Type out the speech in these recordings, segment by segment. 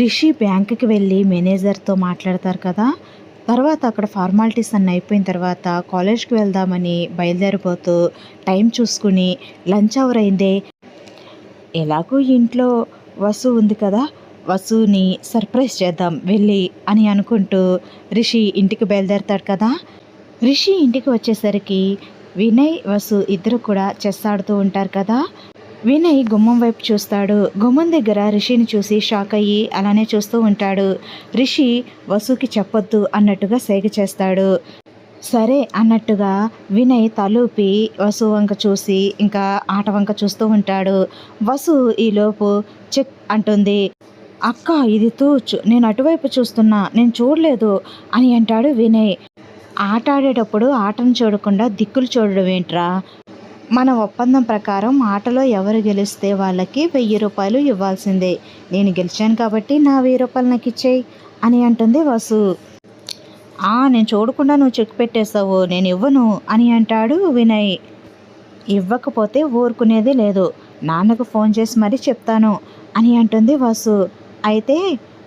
రిషి బ్యాంకుకి వెళ్ళి మేనేజర్తో మాట్లాడతారు కదా. తర్వాత అక్కడ ఫార్మాలిటీస్ అన్నీ అయిపోయిన తర్వాత కాలేజ్కి వెళ్దామని బయలుదేరిపోతూ టైం చూసుకుని లంచ్ అవర్ అయిందే. ఎలాగో ఇంట్లో వసు ఉంది కదా వసుని సర్ప్రైజ్ చేద్దాం వెళ్ళి అని అనుకుంటూ రిషి ఇంటికి బయలుదేరతాడు కదా. రిషి ఇంటికి వచ్చేసరికి వినయ్ వసు ఇద్దరు కూడా చెస్ ఆడుతూ ఉంటారు కదా. వినయ్ గుమ్మం వైపు చూస్తాడు. గుమ్మం దగ్గర రిషిని చూసి షాక్ అయ్యి అలానే చూస్తూ ఉంటాడు. రిషి వసుకి చెప్పొద్దు అన్నట్టుగా సేగ చేస్తాడు. సరే అన్నట్టుగా వినయ్ తలూపి వసు వంక చూసి ఇంకా ఆట వంక చూస్తూ ఉంటాడు. వసు ఈలోపు చెక్ అంటుంది. అక్క ఇది తూచు నేను అటువైపు చూస్తున్నా నేను చూడలేదు అని అంటాడు వినయ్. ఆట ఆడేటప్పుడు ఆటను చూడకుండా దిక్కులు చూడడం ఏంట్రా? మన ఒప్పందం ప్రకారం ఆటలో ఎవరు గెలిస్తే వాళ్ళకి వెయ్యి రూపాయలు ఇవ్వాల్సిందే. నేను గెలిచాను కాబట్టి నా వెయ్యి రూపాయలు నాకు ఇచ్చేయి అని అంటుంది వసు. ఆ నేను చూడకుండా నువ్వు చెక్ పెట్టేస్తావు నేను ఇవ్వను అని అంటాడు వినయ్. ఇవ్వకపోతే ఊరుకునేది లేదు. నాన్నకు ఫోన్ చేసి మరీ చెప్తాను అని అంటుంది వసు. అయితే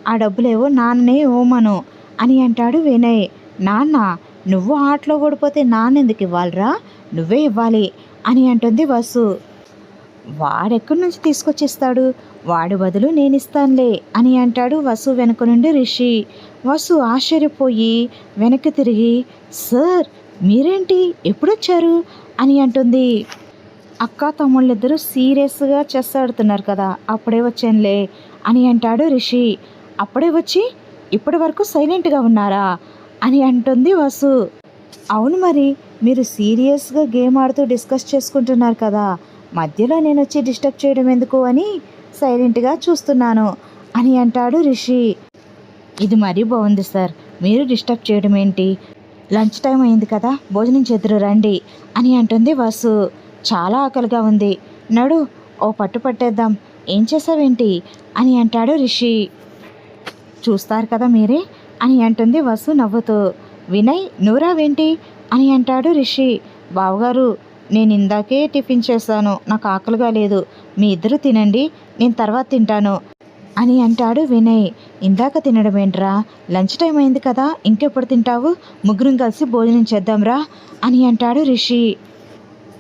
ఆ డబ్బులేవో నాన్ననే ఇవ్వమను అని అంటాడు వినయ్. నాన్న నువ్వు ఆటలో ఓడిపోతే నాన్న ఎందుకు ఇవ్వాలిరా? నువ్వే ఇవ్వాలి. అని అంటుంది వసు. వాడెక్కడి నుంచి తీసుకొచ్చిస్తాడు? వాడి బదులు నేను ఇస్తానులే అని అంటాడు వసు వెనుక నుండి రిషి. వసు ఆశ్చర్యపోయి వెనక్కి తిరిగి సార్ మీరేంటి? ఎప్పుడొచ్చారు? అని అంటుంది. అక్క తమ్ముళ్ళిద్దరూ సీరియస్గా చెస్ ఆడుతున్నారు కదా అప్పుడే వచ్చానులే అని అంటాడు రిషి. అప్పుడే వచ్చి? ఇప్పటి వరకు సైలెంట్గా ఉన్నారా? అని అంటుంది వసు. అవును మరి మీరు సీరియస్గా గేమ్ ఆడుతూ డిస్కస్ చేసుకుంటున్నారు కదా మధ్యలో నేను వచ్చి డిస్టర్బ్ చేయడం ఎందుకు అని సైలెంట్గా చూస్తున్నాను అని అంటాడు రిషి. ఇది మరీ బాగుంది సార్ మీరు డిస్టర్బ్ చేయడం ఏంటి? లంచ్ టైం అయింది కదా భోజనం చేద్దరు రండి అని అంటుంది వాసు. చాలా ఆకలిగా ఉంది. నడు ఓ పట్టు పట్టేద్దాం ఏం చేసావేంటి? అని అంటాడు రిషి. చూస్తారు కదా మీరే అని అంటుంది వసు నవ్వుతూ. వినయ్ నూరావేంటి అని అంటాడు రిషి. బావగారు నేను ఇందాకే టిఫిన్ చేశాను. నాకు ఆకలిగా లేదు. మీ ఇద్దరు తినండి. నేను తర్వాత తింటాను. అని అంటాడు వినయ్. ఇందాక తినడం ఏంట్రా? లంచ్ టైం అయింది కదా. ఇంకెప్పుడు తింటావు? ముగ్గురం కలిసి భోజనం చేద్దాంరా? అని అంటాడు రిషి.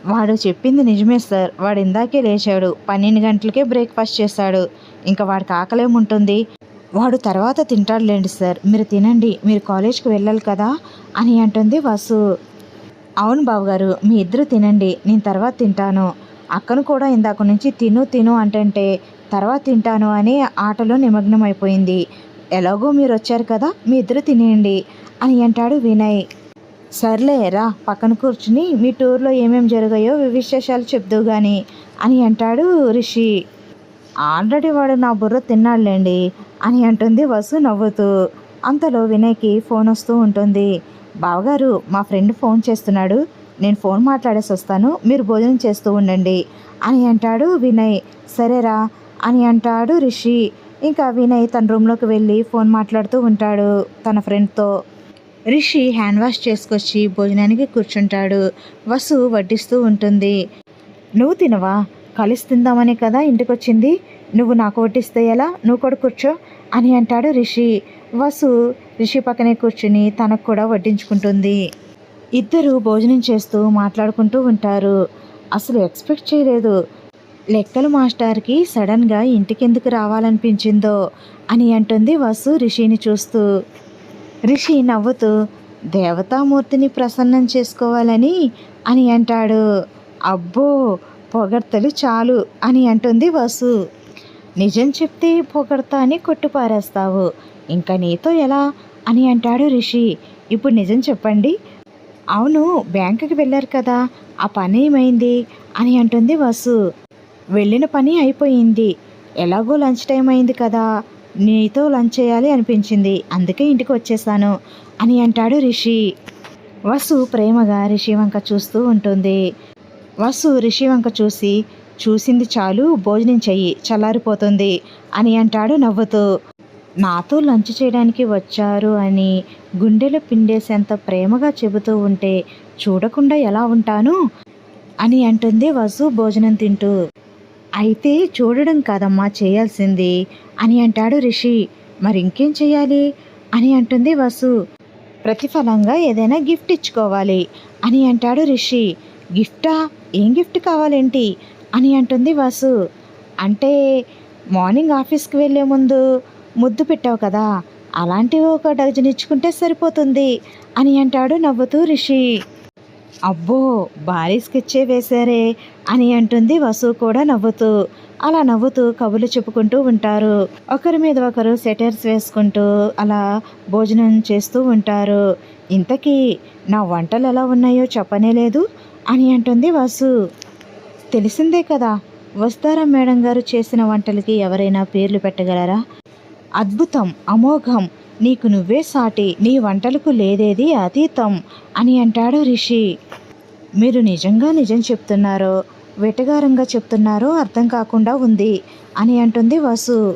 వాడు చెప్పింది నిజమే సార్. వాడు ఇందాకే లేచాడు. పన్నెండు గంటలకే బ్రేక్ఫాస్ట్ చేశాడు. ఇంకా వాడికి ఆకలేముంటుంది. వాడు తర్వాత తింటాడులేండి సార్. మీరు తినండి మీరు కాలేజ్కి వెళ్ళాలి కదా అని అంటుంది వాసు. అవును బావగారు మీ ఇద్దరు తినండి నేను తర్వాత తింటాను. అక్కను కూడా ఇందాక నుంచి తిను తిను అంటే తర్వాత తింటాను అని ఆటలో నిమగ్నం అయిపోయింది ఎలాగో మీరు వచ్చారు కదా మీ ఇద్దరు తినేయండి అని అంటాడు వినయ్. సర్లే రా పక్కన కూర్చుని మీ టూర్లో ఏమేమి జరిగాయో విశేషాలు చెప్దు కానీ అని అంటాడు రిషి. ఆల్రెడీ వాడు నా బుర్ర తిన్నాడులేండి. అని అంటుంది వసు నవ్వుతూ. అంతలో వినయ్కి ఫోన్ వస్తూ ఉంటుంది. బావగారు మా ఫ్రెండ్ ఫోన్ చేస్తున్నాడు. నేను ఫోన్ మాట్లాడేసి వస్తాను. మీరు భోజనం చేస్తూ ఉండండి అని అంటాడు వినయ్. సరేరా అని అంటాడు రిషి. ఇంకా వినయ్ తన రూమ్లోకి వెళ్ళి ఫోన్ మాట్లాడుతూ ఉంటాడు తన ఫ్రెండ్తో. రిషి హ్యాండ్ వాష్ చేసుకొచ్చి భోజనానికి కూర్చుంటాడు. వసు వడ్డిస్తూ ఉంటుంది. నువ్వు తినవా? కలిసి తిందామనే కదా ఇంటికి వచ్చింది నువ్వు నాకు వడ్డిస్తే ఎలా? నువ్వు కూడా కూర్చో. అని అంటాడు రిషి. వసు రిషి పక్కనే కూర్చుని తనకు కూడా వడ్డించుకుంటుంది. ఇద్దరు భోజనం చేస్తూ మాట్లాడుకుంటూ ఉంటారు. అసలు ఎక్స్పెక్ట్ చేయలేదు. లెక్కలు మాస్టర్కి సడన్గా ఇంటికెందుకు రావాలనిపించిందో అని అంటుంది వసు రిషిని చూస్తూ. రిషి నవ్వుతూ దేవతామూర్తిని ప్రసన్నం చేసుకోవాలని అని అంటాడు. అబ్బో పొగడ్తలు చాలు అని అంటుంది వసు. నిజం చెప్తే పొగడతా అని కొట్టుపారేస్తావు. ఇంకా నీతో ఎలా? అని అంటాడు రిషి. ఇప్పుడు నిజం చెప్పండి. అవును బ్యాంకుకి వెళ్ళారు కదా ఆ పని ఏమైంది? అని అంటుంది వసు. వెళ్ళిన పని అయిపోయింది. ఎలాగో లంచ్ టైం అయింది కదా నీతో లంచ్ చేయాలి అనిపించింది. అందుకే ఇంటికి వచ్చేసాను అని అంటాడు రిషి. వసు ప్రేమగా రిషి వంక చూస్తూ ఉంటుంది. వసు రిషి వంక చూసి చూసింది చాలు భోజనం చెయ్యి చల్లారిపోతుంది అని అంటాడు నవ్వుతూ. నాతో లంచ్ చేయడానికి వచ్చారు అని గుండెలు పిండేసేంత ప్రేమగా చెబుతూ ఉంటే చూడకుండా ఎలా ఉంటాను? అని అంటుంది వసు భోజనం తింటూ. అయితే చూడడం కాదమ్మా చేయాల్సింది అని అంటాడు రిషి. మరి ఇంకేం చేయాలి అని అంటుంది వసు. ప్రతిఫలంగా ఏదైనా గిఫ్ట్ ఇచ్చుకోవాలి అని అంటాడు రిషి. గిఫ్టా? ఏం గిఫ్ట్ కావాలేంటి? అని అంటుంది వాసు. అంటే మార్నింగ్ ఆఫీస్కి వెళ్ళే ముందు ముద్దు పెట్టావు కదా అలాంటివి ఒక డజన్ ఇచ్చుకుంటే సరిపోతుంది అని అంటాడు నవ్వుతూ రిషి. అబ్బో భారీ స్కెచ్చే వేశారే అని అంటుంది వసు కూడా నవ్వుతూ. అలా నవ్వుతూ కబులు చెప్పుకుంటూ ఉంటారు. ఒకరి మీద ఒకరు సెటర్స్ వేసుకుంటూ అలా భోజనం చేస్తూ ఉంటారు. ఇంతకీ నా వంటలు ఎలా ఉన్నాయో చెప్పనే లేదు అని అంటుంది వసు. తెలిసిందే కదా. వస్తారా మేడం గారు చేసిన వంటలకి ఎవరైనా పేర్లు పెట్టగలరా? అద్భుతం అమోఘం. నీకు నువ్వే సాటి నీ వంటలకు లేదేది అతీతం అని అంటాడు రిషి. మీరు నిజంగా నిజం చెప్తున్నారో వెటగారంగా చెప్తున్నారో అర్థం కాకుండా ఉంది అని అంటుంది వసు.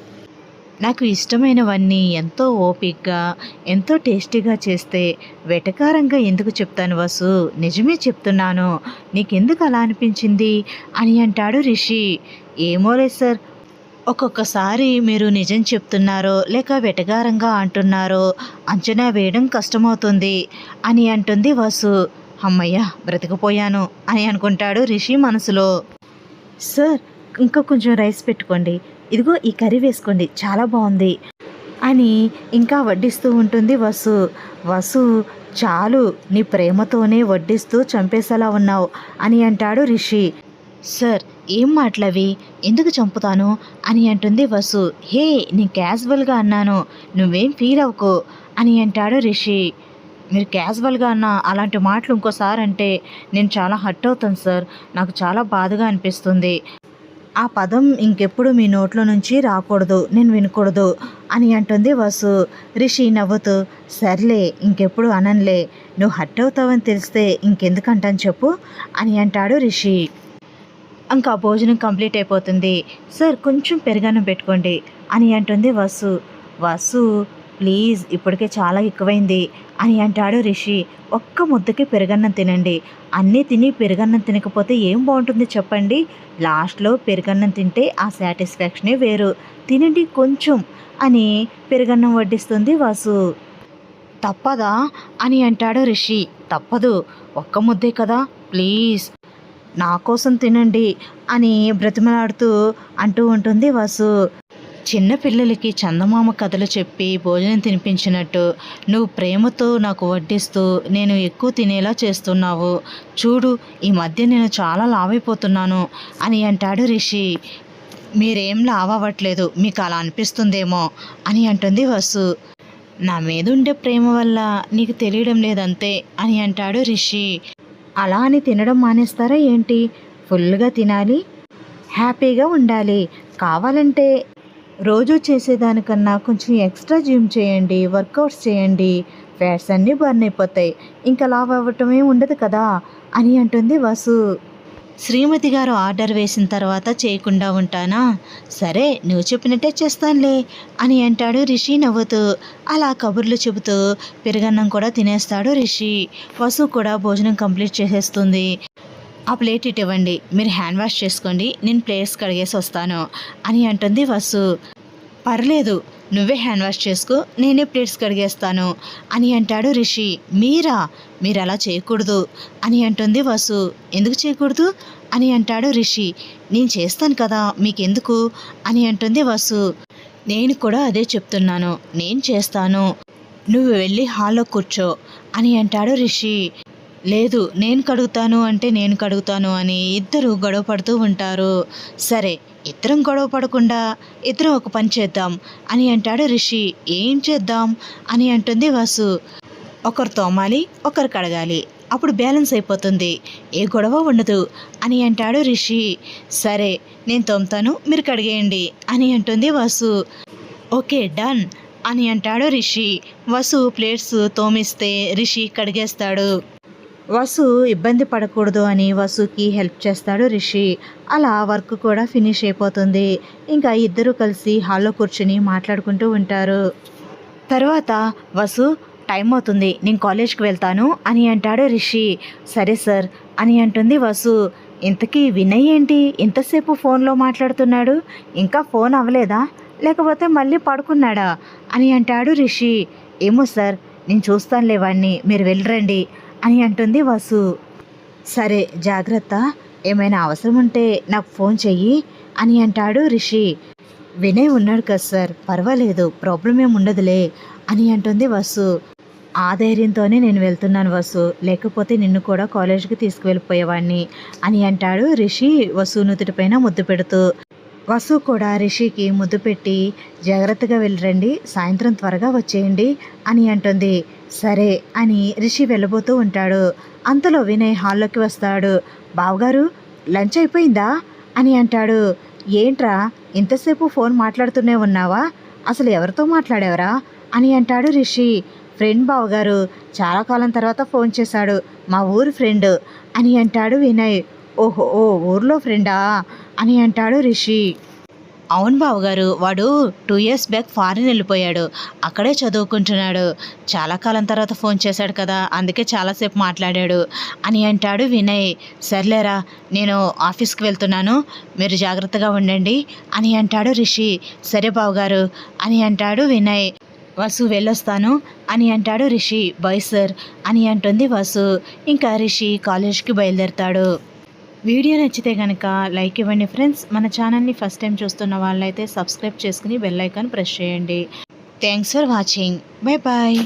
నాకు ఇష్టమైనవన్నీ ఎంతో ఓపిక్గా ఎంతో టేస్టీగా చేస్తే వెటకారంగా ఎందుకు చెప్తాను వసు? నిజమే చెప్తున్నాను. నీకెందుకు అలా అనిపించింది? అని అంటాడు రిషి. ఏమోలే సార్. ఒక్కొక్కసారి మీరు నిజం చెప్తున్నారో లేక వెటగారంగా అంటున్నారో అంచనా వేయడం కష్టమవుతుంది అని అంటుంది వసు. అమ్మయ్య బ్రతికిపోయాను అని అనుకుంటాడు రిషి మనసులో. సార్ ఇంకా కొంచెం రైస్ పెట్టుకోండి. ఇదిగో ఈ కర్రీ వేసుకోండి చాలా బాగుంది అని ఇంకా వడ్డిస్తూ ఉంటుంది వసు. వసు చాలు నీ ప్రేమతోనే వడ్డిస్తూ చంపేసేలా ఉన్నావు అని అంటాడు రిషి. సార్ ఏం మాటలవి? ఎందుకు చంపుతాను? అని అంటుంది వసు. హే నేను క్యాజువల్గా అన్నాను నువ్వేం ఫీల్ అవ్వకు అని అంటాడు రిషి. మీరు క్యాజువల్గా అన్న అలాంటి మాటలు ఇంకోసారి అంటే నేను చాలా హర్ట్ అవుతాను సార్ నాకు చాలా బాధగా అనిపిస్తుంది ఆ పదం ఇంకెప్పుడు మీ నోట్లో నుంచి రాకూడదు నేను వినకూడదు అని అంటుంది వసు. రిషి నవ్వుతూ సర్లే ఇంకెప్పుడు అనన్లే నువ్వు హర్ట్ అవుతావని తెలిస్తే ఇంకెందుకంటాను చెప్పు అని అంటాడు రిషి. ఇంకా భోజనం కంప్లీట్ అయిపోతుంది. సార్ కొంచెం పెరుగన్నం పెట్టుకోండి అని అంటుంది వసు. వసు ప్లీజ్ ఇప్పటికే చాలా ఎక్కువైంది అని అంటాడు రిషి. ఒక్క ముద్దకి పెరుగన్నం తినండి. అన్నీ తిని పెరుగన్నం తినకపోతే ఏం బాగుంటుంది చెప్పండి? లాస్ట్లో పెరుగన్నం తింటే ఆ సాటిస్ఫాక్షనే వేరు. తినండి కొంచెం అని పెరుగన్నం వడ్డిస్తుంది వాసు. తప్పదా అని అంటాడు రిషి. తప్పదు ఒక్క ముద్దే కదా ప్లీజ్. నా కోసం తినండి అని బ్రతిమలాడుతూ అంటూ ఉంటుంది వాసు. చిన్న పిల్లలకి చందమామ కథలు చెప్పి భోజనం తినిపించినట్టు నువ్వు ప్రేమతో నాకు వడ్డిస్తూ నేను ఎక్కువ తినేలా చేస్తున్నావు. చూడు ఈ మధ్య నేను చాలా లావైపోతున్నాను అని అంటాడు రిషి. మీరేం లావవ్వట్లేదు మీకు అలా అనిపిస్తుందేమో అని అంటుంది వసు. నా మీద ఉండే ప్రేమ వల్ల నీకు తెలియడం లేదంతే అని అంటాడు రిషి. అలా అని తినడం మానేస్తారా ఏంటి? ఫుల్గా తినాలి? హ్యాపీగా ఉండాలి. కావాలంటే రోజు చేసేదానికన్నా కొంచెం ఎక్స్ట్రా జిమ్ చేయండి వర్కౌట్స్ చేయండి ఫ్యాట్స్ అన్నీ బర్న్ అయిపోతాయి. ఇంకా లావ్ అవ్వటమే ఉండదు కదా? అని అంటుంది వసు. శ్రీమతి గారు ఆర్డర్ వేసిన తర్వాత చేయకుండా ఉంటానా? సరే నువ్వు చెప్పినట్టే చేస్తానులే అని అంటాడు రిషి నవ్వుతూ. అలా కబుర్లు చెబుతూ పెరుగన్నం కూడా తినేస్తాడు రిషి. వసు కూడా భోజనం కంప్లీట్ చేసేస్తుంది. ఆ ప్లేట్ ఇటు ఇవ్వండి. మీరు హ్యాండ్ వాష్ చేసుకోండి. నేను ప్లేట్స్ కడిగేసి వస్తాను అని అంటుంది వసు. పర్లేదు నువ్వే హ్యాండ్ వాష్ చేసుకో నేనే ప్లేట్స్ కడిగేస్తాను అని అంటాడు రిషి. మీరా? మీరు అలా చేయకూడదు అని అంటుంది వసు. ఎందుకు చేయకూడదు అని అంటాడు రిషి. నేను చేస్తాను కదా మీకెందుకు అని అంటుంది వసు. నేను కూడా అదే చెప్తున్నాను నేను చేస్తాను. నువ్వు వెళ్ళి హాల్లో కూర్చో అని అంటాడు రిషి. లేదు నేను కడుగుతాను అంటే నేను కడుగుతాను అని ఇద్దరు గొడవ పడుతూ ఉంటారు. సరే ఇద్దరం గొడవ పడకుండా ఇద్దరం ఒక పని చేద్దాం అని అంటాడు రిషి. ఏం చేద్దాం అని అంటుంది వాసు. ఒకరు తోమాలి ఒకరు కడగాలి అప్పుడు బ్యాలెన్స్ అయిపోతుంది. ఏ గొడవ ఉండదు అని అంటాడు రిషి. సరే నేను తోముతాను మీరు కడిగేయండి అని అంటుంది వాసు. ఓకే డన్ అని అంటాడు రిషి. వసు ప్లేట్స్ తోమిస్తే రిషి కడిగేస్తాడు. వసు ఇబ్బంది పడకూడదు అని వసుకి హెల్ప్ చేస్తాడు రిషి. అలా వర్క్ కూడా ఫినిష్ అయిపోతుంది. ఇంకా ఇద్దరు కలిసి హాల్లో కూర్చుని మాట్లాడుకుంటూ ఉంటారు. తర్వాత వసు టైం అవుతుంది నేను కాలేజ్కి వెళ్తాను అని అంటాడు రిషి. సరే సార్ అని అంటుంది వసు. ఇంతకీ వినయ్ ఏంటి? ఇంతసేపు ఫోన్లో మాట్లాడుతున్నాడు? ఇంకా ఫోన్ అవ్వలేదా? లేకపోతే మళ్ళీ పడుకున్నాడా? అని అంటాడు రిషి. ఏమో సార్ నేను చూస్తానులే వాడిని మీరు వెళ్ళరండి అని అంటుంది వసు. సరే జాగ్రత్త. ఏమైనా అవసరం ఉంటే నాకు ఫోన్ చెయ్యి అని అంటాడు రిషి. వినయ్ ఉన్నాడు కదా సార్ పర్వాలేదు ప్రాబ్లం ఏమి ఉండదులే అని అంటుంది వసు. ఆ ధైర్యంతోనే నేను వెళ్తున్నాను వసు లేకపోతే నిన్ను కూడా కాలేజీకి తీసుకువెళ్ళిపోయేవాడిని అని అంటాడు రిషి వసు నుదుటిపైన ముద్దు పెడుతూ. వసు కూడా రిషికి ముద్దు పెట్టి జాగ్రత్తగా వెళ్ళరండి సాయంత్రం త్వరగా వచ్చేయండి అని అంటుంది. సరే అని రిషి వెళ్ళబోతూ ఉంటాడు. అంతలో వినయ్ హాల్లోకి వస్తాడు. బావగారు లంచ్ అయిపోయిందా? అని అంటాడు. ఏంట్రా ఇంతసేపు ఫోన్ మాట్లాడుతూనే ఉన్నావా? అసలు ఎవరితో మాట్లాడేవరా? అని అంటాడు రిషి. ఫ్రెండ్ బావగారు చాలా కాలం తర్వాత ఫోన్ చేశాడు. మా ఊరి ఫ్రెండ్ అని అంటాడు వినయ్. ఓహో ఓ ఊర్లో ఫ్రెండా? అని అంటాడు రిషి. అవును బావగారు వాడు టూ ఇయర్స్ బ్యాక్ ఫారిన్ వెళ్ళిపోయాడు. అక్కడే చదువుకుంటున్నాడు. చాలా కాలం తర్వాత ఫోన్ చేశాడు కదా అందుకే చాలాసేపు మాట్లాడాడు అని అంటాడు వినయ్. సర్లేరా నేను ఆఫీస్కి వెళ్తున్నాను మీరు జాగ్రత్తగా ఉండండి అని అంటాడు రిషి. సరే బావగారు అని అంటాడు వినయ్. వసు వెళ్ళొస్తాను అని అంటాడు రిషి. బాయ్ సార్ అని అంటుంది వసు. ఇంకా రిషి కాలేజ్కి బయలుదేరుతాడు. వీడియో నచ్చితే కనుక లైక్ ఇవ్వండి ఫ్రెండ్స్. మన ఛానల్ని ఫస్ట్ టైం చూస్తున్న వాళ్ళైతే సబ్స్క్రైబ్ చేసుకుని బెల్ ఐకాన్ ప్రెస్ చేయండి. Thanks for watching bye bye